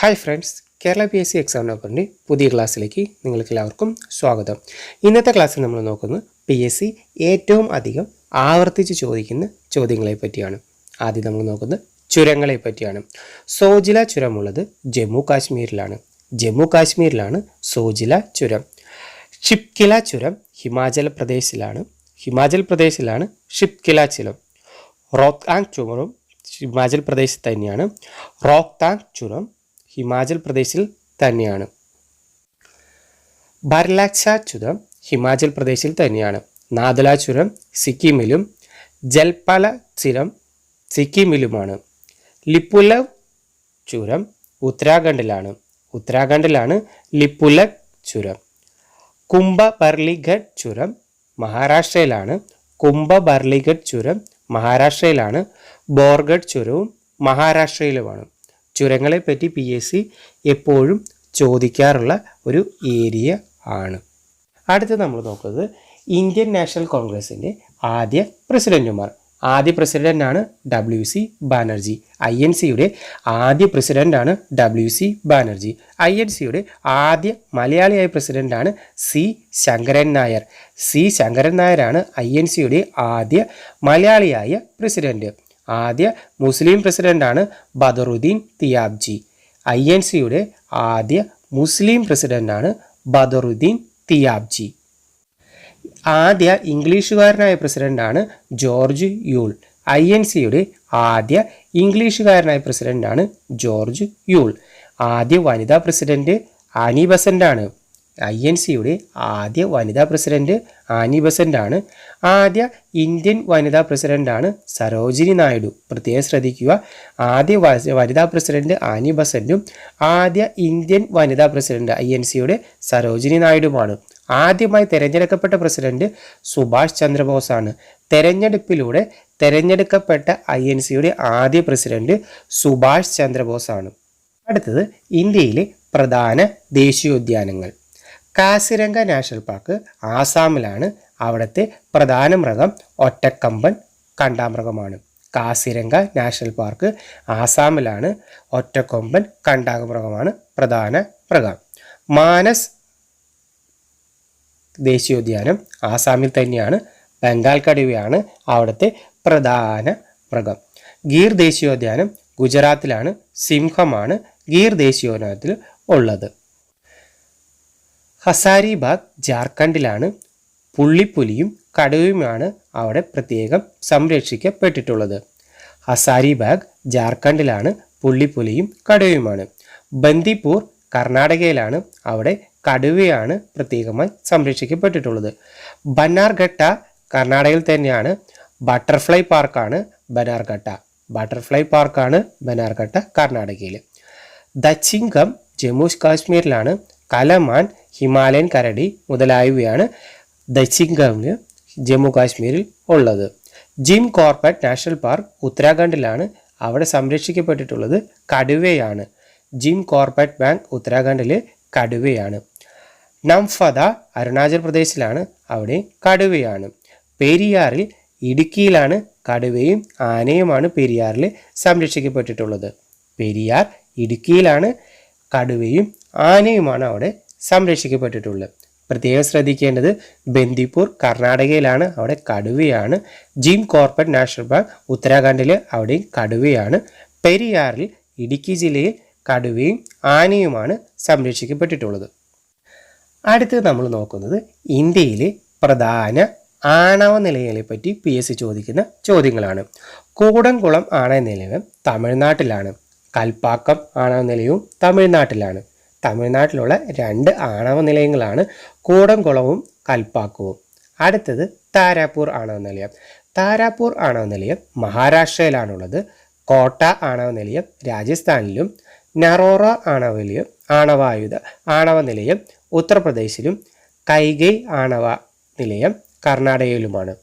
Hi friends Kerala P S C exam നമ്പറിന്റെ പുതിയ ക്ലാസ്സിലേക്ക് നിങ്ങൾക്ക് എല്ലാവർക്കും സ്വാഗതം. ഇന്നത്തെ ക്ലാസ്സിൽ നമ്മൾ നോക്കുന്നത് പി എസ് സി ഏറ്റവും അധികം ആവർത്തിച്ച് ചോദിക്കുന്ന ചോദ്യങ്ങളെ പറ്റിയാണ്. ആദ്യം നമ്മൾ നോക്കുന്നത് ചുരങ്ങളെ പറ്റിയാണ്. സോജില ചുരമുള്ളത് ജമ്മു കാശ്മീരിലാണ്. ജമ്മു കാശ്മീരിലാണ് സോജില ചുരം. ഷിപ്കില ചുരം ഹിമാചൽ പ്രദേശിലാണ്. ഹിമാചൽ പ്രദേശിലാണ് ഷിപ്കില ചുരം. റോക്താങ് ചുരം ഹിമാചൽ പ്രദേശ് തന്നെയാണ്. റോക്താങ് ചുരം ഹിമാചൽ പ്രദേശിൽ തന്നെയാണ്. ബർലാക്ഷ ചുരം ഹിമാചൽ പ്രദേശിൽ തന്നെയാണ്. നാദല ചുരം സിക്കിമിലും ജൽപല ചുരം സിക്കിമിലുമാണ്. ലിപ്പുല ചുരം ഉത്തരാഖണ്ഡിലാണ്. ഉത്തരാഖണ്ഡിലാണ് ലിപ്പുല ചുരം. കുംഭ ബർലിഗഡ് ചുരം മഹാരാഷ്ട്രയിലാണ്. കുംഭ ബർലിഗഡ് ചുരം മഹാരാഷ്ട്രയിലാണ്. ബോർഗഡ് ചുരവും മഹാരാഷ്ട്രയിലുമാണ്. ചുരങ്ങളെ പറ്റി പി എസ് സി എപ്പോഴും ചോദിക്കാറുള്ള ഒരു ഏരിയ ആണ്. അടുത്ത് നമ്മൾ നോക്കുന്നത് ഇന്ത്യൻ നാഷണൽ കോൺഗ്രസിന്റെ ആദ്യ പ്രസിഡന്റുമാർ ആദ്യ പ്രസിഡന്റാണ് W C Banerjee. I N സിയുടെ ആദ്യ പ്രസിഡന്റാണ് W C Banerjee. I N സിയുടെ ആദ്യ മലയാളിയായ പ്രസിഡന്റാണ് സി ശങ്കരൻ നായർ. സി ശങ്കരൻ നായരാണ് ഐ എൻ സിയുടെ ആദ്യ മലയാളിയായ പ്രസിഡന്റ്. ആദ്യ മുസ്ലിം പ്രസിഡന്റാണ് ബദറുദ്ദീൻ തിയാബ്ജി. ഐ എൻ സിയുടെ ആദ്യ മുസ്ലിം പ്രസിഡന്റാണ് ബദറുദ്ദീൻ തിയാബ്ജി. ആദ്യ ഇംഗ്ലീഷുകാരനായ പ്രസിഡന്റാണ് ജോർജ് യൂൾ. ഐ എൻ സിയുടെ ആദ്യ ഇംഗ്ലീഷുകാരനായ പ്രസിഡന്റാണ് ജോർജ് യൂൾ. ആദ്യ വനിതാ പ്രസിഡന്റ് ആനി ബസന്റാണ്. ഐ എൻ സിയുടെ ആദ്യ വനിതാ പ്രസിഡന്റ് ആനി ബസന്റാണ്. ആദ്യ ഇന്ത്യൻ വനിതാ പ്രസിഡന്റാണ് സരോജിനി നായിഡു. പ്രത്യേകം ശ്രദ്ധിക്കുക ആദ്യ വനിതാ പ്രസിഡന്റ് ആനി ബസന്റും ആദ്യ ഇന്ത്യൻ വനിതാ പ്രസിഡന്റ് ഐ എൻ സിയുടെ സരോജിനി നായിഡുമാണ്. ആദ്യമായി തെരഞ്ഞെടുക്കപ്പെട്ട പ്രസിഡന്റ് സുഭാഷ് ചന്ദ്രബോസാണ്. തെരഞ്ഞെടുപ്പിലൂടെ തെരഞ്ഞെടുക്കപ്പെട്ട ഐ എൻ സിയുടെ ആദ്യ പ്രസിഡന്റ് സുഭാഷ് ചന്ദ്രബോസാണ്. അടുത്തത് ഇന്ത്യയിലെ പ്രധാന ദേശീയോദ്യാനങ്ങൾ. കാസിരംഗ നാഷണൽ പാർക്ക് ആസാമിലാണ്. അവിടുത്തെ പ്രധാന മൃഗം ഒറ്റക്കമ്പൻ കണ്ടാമൃഗമാണ്. കാസിരംഗ നാഷണൽ പാർക്ക് ആസാമിലാണ്. ഒറ്റക്കൊമ്പൻ കണ്ടാമൃഗമാണ് പ്രധാന മൃഗം. മാനസ് ദേശീയോദ്യാനം ആസാമിൽ തന്നെയാണ്. ബംഗാൾ കടുവയാണ് അവിടുത്തെ പ്രധാന മൃഗം. ഗീർ ദേശീയോദ്യാനം ഗുജറാത്തിലാണ്. സിംഹമാണ് ഗീർ ദേശീയോദ്യാനത്തിൽ ഉള്ളത്. ഹസാരിബാഗ് ജാർഖണ്ഡിലാണ് പുള്ളിപ്പുലിയും കടുവയുമാണ് അവിടെ പ്രത്യേകം സംരക്ഷിക്കപ്പെട്ടിട്ടുള്ളത്. ഹസാരിബാഗ് ജാർഖണ്ഡിലാണ് പുള്ളിപ്പുലിയും കടുവയുമാണ്. ബന്ദിപ്പൂർ കർണാടകയിലാണ് അവിടെ കടുവയാണ് പ്രത്യേകമായി സംരക്ഷിക്കപ്പെട്ടിട്ടുള്ളത്. ബന്നാർഘട്ട കർണാടകയിൽ തന്നെയാണ് ബട്ടർഫ്ലൈ പാർക്കാണ് ബനാർഘട്ട. ബട്ടർഫ്ലൈ പാർക്കാണ് ബനാർഘട്ട കർണാടകയിൽ. ദച്ചിങ്കം ജമ്മു കാശ്മീരിലാണ് കലമാൻ ഹിമാലയൻ കരടി മുതലായവയാണ് ദച്ചിങ്കമിൽ ജമ്മു കാശ്മീരിൽ ഉള്ളത്. ജിം കോർബറ്റ് നാഷണൽ പാർക്ക് ഉത്തരാഖണ്ഡിലാണ് അവിടെ സംരക്ഷിക്കപ്പെട്ടിട്ടുള്ളത് കടുവയാണ്. ജിം കോർബറ്റ് ബാങ്ക് ഉത്തരാഖണ്ഡിലെ കടുവയാണ്. നംഫദ അരുണാചൽ പ്രദേശിലാണ് അവിടെ കടുവയാണ്. പെരിയാറിൽ ഇടുക്കിയിലാണ് കടുവയും ആനയുമാണ് പെരിയാറിൽ സംരക്ഷിക്കപ്പെട്ടിട്ടുള്ളത്. പെരിയാർ ഇടുക്കിയിലാണ് കടുവയും ആനയുമാണ് അവിടെ സംരക്ഷിക്കപ്പെട്ടിട്ടുള്ളത്. പ്രത്യേകം ശ്രദ്ധിക്കേണ്ടത് ബന്ദിപ്പൂർ കർണാടകയിലാണ് അവിടെ കടുവയാണ്. ജിം കോർപ്പറേറ്റ് നാഷണൽ പാർക്ക് ഉത്തരാഖണ്ഡിൽ അവിടെയും കടുവയാണ്. പെരിയാറിൽ ഇടുക്കി ജില്ലയിൽ കടുവയും ആനയുമാണ് സംരക്ഷിക്കപ്പെട്ടിട്ടുള്ളത്. അടുത്ത് നമ്മൾ നോക്കുന്നത് ഇന്ത്യയിലെ പ്രധാന ആണവ നിലയങ്ങളെ പറ്റി പി എസ് ചോദിക്കുന്ന ചോദ്യങ്ങളാണ്. കൂടംകുളം ആണവ നിലയം തമിഴ്നാട്ടിലാണ്. കൽപ്പാക്കം ആണവ നിലയവും തമിഴ്നാട്ടിലാണ്. തമിഴ്നാട്ടിലുള്ള രണ്ട് ആണവ നിലയങ്ങളാണ് കൂടംകുളവും കൽപ്പാക്കവും. അടുത്തത് താരാപൂർ ആണവ നിലയം. താരാപൂർ ആണവ നിലയം മഹാരാഷ്ട്രയിലാണുള്ളത്. കോട്ട ആണവ നിലയം രാജസ്ഥാനിലും. നറോറ ആണവ നിലയം ആണവായുധ ആണവ നിലയം ഉത്തർപ്രദേശിലും. കൈകൈ ആണവ നിലയം കർണാടകയിലുമാണ്.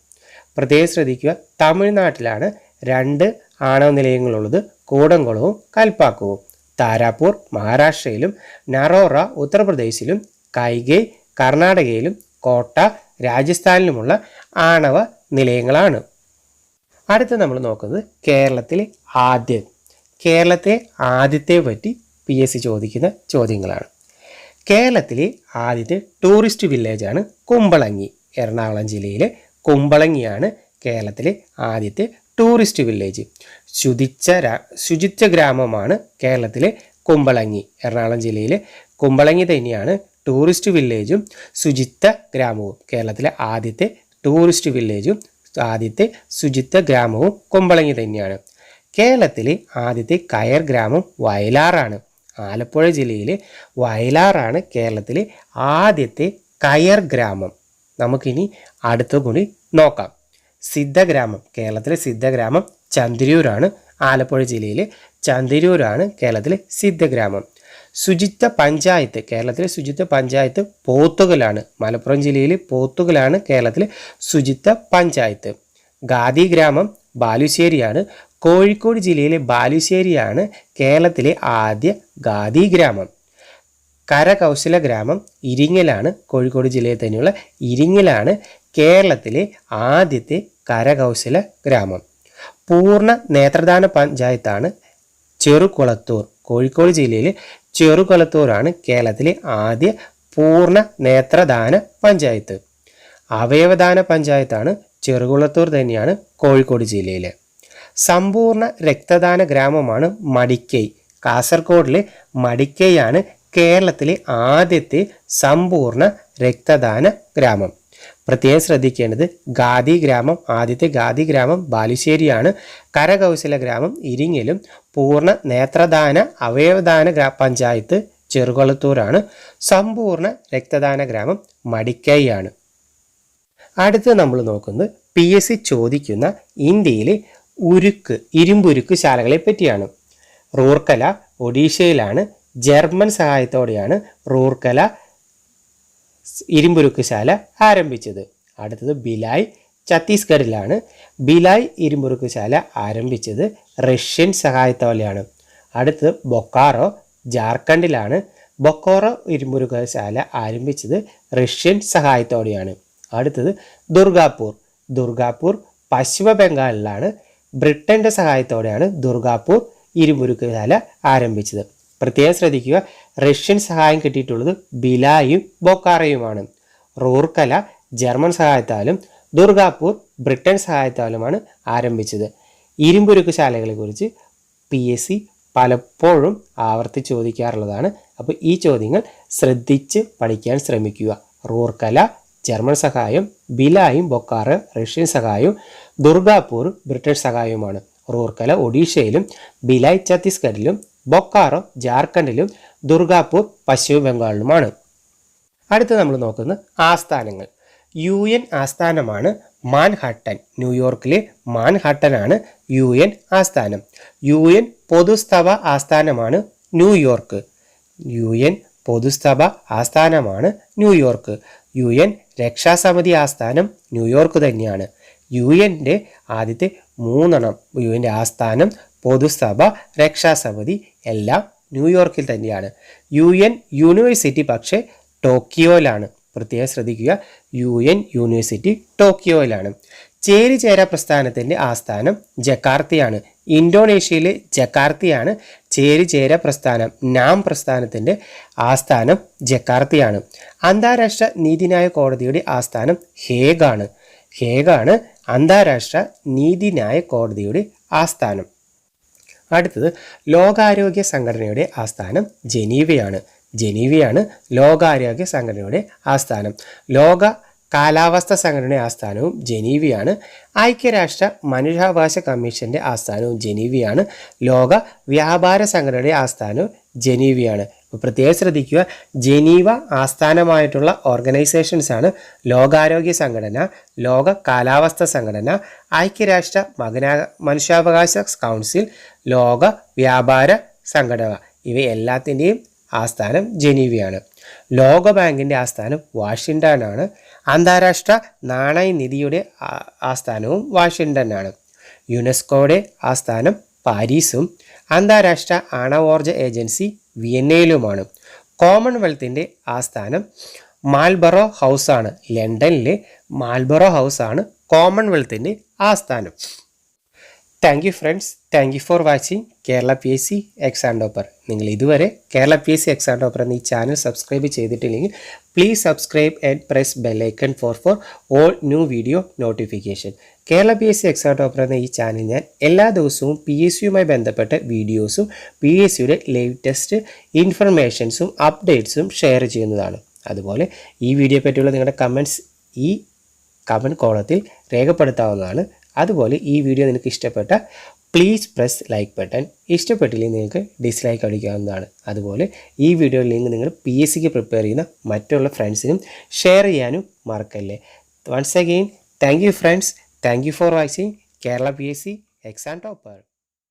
പ്രത്യേകം ശ്രദ്ധിക്കുക തമിഴ്നാട്ടിലാണ് രണ്ട് ആണവ നിലയങ്ങളുള്ളത്. കൂടംകുളവും കൽപ്പാക്കവും താരാപൂർ മഹാരാഷ്ട്രയിലും നറോറ ഉത്തർപ്രദേശിലും കൈഗൈ കർണാടകയിലും കോട്ട രാജസ്ഥാനിലുമുള്ള ആണവ നിലയങ്ങളാണ്. അടുത്ത് നമ്മൾ നോക്കുന്നത് കേരളത്തിലെ ആദ്യം. കേരളത്തെ ആദ്യത്തെ പറ്റി പി എസ് സി ചോദിക്കുന്ന ചോദ്യങ്ങളാണ്. കേരളത്തിലെ ആദ്യത്തെ ടൂറിസ്റ്റ് വില്ലേജാണ് കുമ്പളങ്ങി. എറണാകുളം ജില്ലയിലെ കുമ്പളങ്ങിയാണ് കേരളത്തിലെ ആദ്യത്തെ ടൂറിസ്റ്റ് വില്ലേജ്. ശുചിച്ച ശുചിച്ച ഗ്രാമമാണ് കേരളത്തിലെ കുമ്പളങ്ങി. എറണാകുളം ജില്ലയിലെ കുമ്പളങ്ങി തന്നെയാണ് ടൂറിസ്റ്റ് വില്ലേജും ശുചിത്വ ഗ്രാമവും. കേരളത്തിലെ ആദ്യത്തെ ടൂറിസ്റ്റ് വില്ലേജും ആദ്യത്തെ ശുചിത്വ ഗ്രാമവും കുമ്പളങ്ങി തന്നെയാണ്. കേരളത്തിലെ ആദ്യത്തെ കയർ ഗ്രാമം വയലാറാണ്. ആലപ്പുഴ ജില്ലയിലെ വയലാറാണ് കേരളത്തിലെ ആദ്യത്തെ കയർ ഗ്രാമം. നമുക്കിനി അടുത്ത കൂടി നോക്കാം. സിദ്ധഗ്രാമം. കേരളത്തിലെ സിദ്ധഗ്രാമം ചന്തിരൂരാണ്. ആലപ്പുഴ ജില്ലയിലെ ചന്തിരൂരാണ് കേരളത്തിലെ സിദ്ധഗ്രാമം. ശുചിത്വ പഞ്ചായത്ത് കേരളത്തിലെ ശുചിത്വ പഞ്ചായത്ത് പോത്തുകലാണ്. മലപ്പുറം ജില്ലയിൽ പോത്തുകലാണ് കേരളത്തിലെ ശുചിത്വ പഞ്ചായത്ത്. ഗാദി ഗ്രാമം ബാലുശ്ശേരിയാണ്. കോഴിക്കോട് ജില്ലയിലെ ബാലുശ്ശേരിയാണ് കേരളത്തിലെ ആദ്യ ഗാദി ഗ്രാമം കരകൗശല ഗ്രാമം ഇരിങ്ങലാണ്. കോഴിക്കോട് ജില്ലയിൽ തന്നെയുള്ള ഇരിങ്ങലാണ് കേരളത്തിലെ ആദ്യത്തെ കരകൗശല ഗ്രാമം. പൂർണ നേത്രദാന പഞ്ചായത്താണ് ചെറുകുളത്തൂർ. കോഴിക്കോട് ജില്ലയിലെ ചെറുകുളത്തൂരാണ് കേരളത്തിലെ ആദ്യ പൂർണ നേത്രദാന പഞ്ചായത്ത്. അവയവദാന പഞ്ചായത്താണ് ചെറുകുളത്തൂർ തന്നെയാണ് കോഴിക്കോട് ജില്ലയിലെ. സമ്പൂർണ രക്തദാന ഗ്രാമമാണ് മടിക്കൈ. കാസർഗോഡിലെ മടിക്കൈയാണ് കേരളത്തിലെ ആദ്യത്തെ സമ്പൂർണ രക്തദാന ഗ്രാമം. പ്രത്യേകം ശ്രദ്ധിക്കേണ്ടത് ഗാദി ഗ്രാമം ആദ്യത്തെ ഗാദി ഗ്രാമം ബാലുശ്ശേരിയാണ്. കരകൗശല ഗ്രാമം ഇരിങ്ങലും പൂർണ നേത്രദാന അവയവദാന ഗ്രാ പഞ്ചായത്ത് ചെറുകുളത്തൂരാണ്. സമ്പൂർണ രക്തദാന ഗ്രാമം മടിക്കൈയാണ്. അടുത്ത് നമ്മൾ നോക്കുന്നത് പി എസ് സി ചോദിക്കുന്ന ഇന്ത്യയിലെ ഉരുക്ക് ഇരുമ്പുരുക്ക് ശാലകളെ പറ്റിയാണ്. റൂർക്കല ഒഡീഷയിലാണ്. ജർമ്മൻ സഹായത്തോടെയാണ് റൂർക്കല ഇരുമ്പുരുക്ക് ശാല ആരംഭിച്ചത്. അടുത്തത് ബിലായ് ഛത്തീസ്ഗഡിലാണ്. ബിലായ് ഇരുമ്പുരുക്കുശാല ആരംഭിച്ചത് റഷ്യൻ സഹായത്തോലെയാണ് അടുത്തത് ബൊക്കാറോ ജാർഖണ്ഡിലാണ്. ബൊക്കോറോ ഇരുമ്പുരുക്കുശാല ആരംഭിച്ചത് റഷ്യൻ സഹായത്തോടെയാണ്. അടുത്തത് ദുർഗാപൂർ. ദുർഗാപൂർ പശ്ചിമ ബംഗാളിലാണ് ബ്രിട്ടന്റെ സഹായത്തോടെയാണ് ദുർഗാപൂർ ഇരുമുരുക്കുശാല ആരംഭിച്ചത്. പ്രത്യേകം ശ്രദ്ധിക്കുക. റഷ്യൻ സഹായം കിട്ടിയിട്ടുള്ളത് ബിലായും ബൊക്കാറയുമാണ്. റൂർക്കല ജർമ്മൻ സഹായത്താലും ദുർഗാപൂർ ബ്രിട്ടൻ സഹായത്താലുമാണ് ആരംഭിച്ചത്. ഇരുമ്പുരുക്ക് ശാലകളെക്കുറിച്ച് പി എസ് സി പലപ്പോഴും ആവർത്തിച്ച് ചോദിക്കാറുള്ളതാണ്. അപ്പോൾ ഈ ചോദ്യങ്ങൾ ശ്രദ്ധിച്ച് പഠിക്കാൻ ശ്രമിക്കുക. റൂർക്കല ജർമ്മൻ സഹായം ബിലായും ബൊക്കാറ് റഷ്യൻ സഹായവും ദുർഗാപൂർ ബ്രിട്ടീഷ് സഹായവുമാണ്. റൂർക്കല ഒഡീഷയിലും ബിലായ് ഛത്തീസ്ഗഡിലും ബൊക്കാറോ ജാർഖണ്ഡിലും ദുർഗാപൂർ പശ്ചിമ ബംഗാളിലുമാണ് അടുത്ത നമ്മൾ നോക്കുന്ന ആസ്ഥാനങ്ങൾ. യു എൻ ആസ്ഥാനമാണ് മാൻഹട്ടൻ. ന്യൂയോർക്കിലെ മാൻഹട്ടനാണ് യു എൻ ആസ്ഥാനം. യു എൻ പൊതുസ്തവ ആസ്ഥാനമാണ് ന്യൂയോർക്ക്. യു എൻ പൊതുസ്ഥവ ആസ്ഥാനമാണ് ന്യൂയോർക്ക്. യു എൻ രക്ഷാസമിതി ആസ്ഥാനം ന്യൂയോർക്ക് തന്നെയാണ്. യു എന്റെ ആദ്യത്തെ മൂന്നെണ്ണം യു എന്റെ ആസ്ഥാനം പൊതുസഭ രക്ഷാസമിതി എല്ലാം ന്യൂയോർക്കിൽ തന്നെയാണ്. യു എൻ യൂണിവേഴ്സിറ്റി പക്ഷേ ടോക്കിയോയിലാണ്. പ്രത്യേകം ശ്രദ്ധിക്കുക യു എൻ യൂണിവേഴ്സിറ്റി ടോക്കിയോയിലാണ്. ചേരിചേര പ്രസ്ഥാനത്തിന്റെ ആസ്ഥാനം ജക്കാർത്തിയാണ്. ഇന്തോനേഷ്യയിലെ ജക്കാർത്തിയാണ് ചേരിചേര പ്രസ്ഥാനം. നാം പ്രസ്ഥാനത്തിന്റെ ആസ്ഥാനം ജക്കാർത്തിയാണ്. അന്താരാഷ്ട്ര നീതിന്യായ കോടതിയുടെ ആസ്ഥാനം ഹേഗാണ്. ഹേഗാണ് അന്താരാഷ്ട്ര നീതിന്യായ കോടതിയുടെ ആസ്ഥാനം. അടുത്തത് ലോകാരോഗ്യ സംഘടനയുടെ ആസ്ഥാനം ജനീവയാണ്. ജനീവയാണ് ലോകാരോഗ്യ സംഘടനയുടെ ആസ്ഥാനം. ലോക കാലാവസ്ഥ സംഘടനയുടെ ആസ്ഥാനവും ജനീവയാണ്. ഐക്യരാഷ്ട്ര മനുഷ്യാവകാശ കമ്മീഷന്റെ ആസ്ഥാനവും ജനീവയാണ്. ലോക വ്യാപാര സംഘടനയുടെ ആസ്ഥാനവും ജനീവയാണ്. അപ്പോൾ പ്രത്യേകം ശ്രദ്ധിക്കുക. ജനീവ ആസ്ഥാനമായിട്ടുള്ള ഓർഗനൈസേഷൻസാണ് ലോകാരോഗ്യ സംഘടന ലോക കാലാവസ്ഥ സംഘടന ഐക്യരാഷ്ട്ര മകനാ മനുഷ്യാവകാശ കൗൺസിൽ ലോക വ്യാപാര സംഘടന. ഇവയെല്ലാത്തിന്റെയും ആസ്ഥാനം ജനീവയാണ്. ലോകബാങ്കിന്റെ ആസ്ഥാനം വാഷിങ്ടണാണ് അന്താരാഷ്ട്ര നാണയനിധിയുടെ നിധിയുടെ ആസ്ഥാനവും വാഷിങ്ടണാണ് യുനെസ്കോയുടെ ആസ്ഥാനം പാരീസും. അന്താരാഷ്ട്ര ആണവോർജ ഏജൻസി വിയന്നയിലുമാണ്. കോമൺവെൽത്തിന്റെ ആസ്ഥാനം മാൽബറോ ഹൗസാണ്. ലണ്ടനിലെ മാൽബറോ ഹൗസാണ് കോമൺവെൽത്തിന്റെ ആസ്ഥാനം. Thank you friends thank you for watching Kerala P S C exam topper നിങ്ങൾ ഇതുവരെ Kerala P S C exam topper എന്ന ഈ ചാനൽ സബ്സ്ക്രൈബ് ചെയ്തിട്ടില്ലെങ്കിൽ please subscribe and press bell icon for for all new video notification Kerala P S C exam topper എന്ന ഈ channel ഞാൻ എല്ലാ ദിവസവും പി എസ് സിയുമായി ബന്ധപ്പെട്ട വീഡിയോസും പി എസ് സിയുടെ ലേറ്റസ്റ്റ് ഇൻഫർമേഷൻസും അപ്ഡേറ്റ്സും ഷെയർ ചെയ്യുന്നതാണ്. അതുപോലെ ഈ വീഡിയോ പറ്റിയുള്ള നിങ്ങളുടെ കമന്റ്സ് ഈ കമന്റ് കോളത്തിൽ രേഖപ്പെടുത്താവുന്നതാണ്. അതുപോലെ ഈ വീഡിയോ നിങ്ങൾക്ക് ഇഷ്ടപ്പെട്ട പ്ലീസ് പ്രസ് ലൈക്ക് ബട്ടൺ ഇഷ്ടപ്പെട്ടില്ലെങ്കിൽ നിങ്ങൾക്ക് ഡിസ്ലൈക്ക് അടിക്കാവുന്നതാണ്. അതുപോലെ ഈ വീഡിയോ ലിങ്ക് നിങ്ങൾ പി എസ് സിക്ക് പ്രിപ്പയർ ചെയ്യുന്ന മറ്റുള്ള ഫ്രണ്ട്സിനും ഷെയർ ചെയ്യാനും മറക്കല്ലേ. Once again thank you friends thank you for watching Kerala P S C exam topper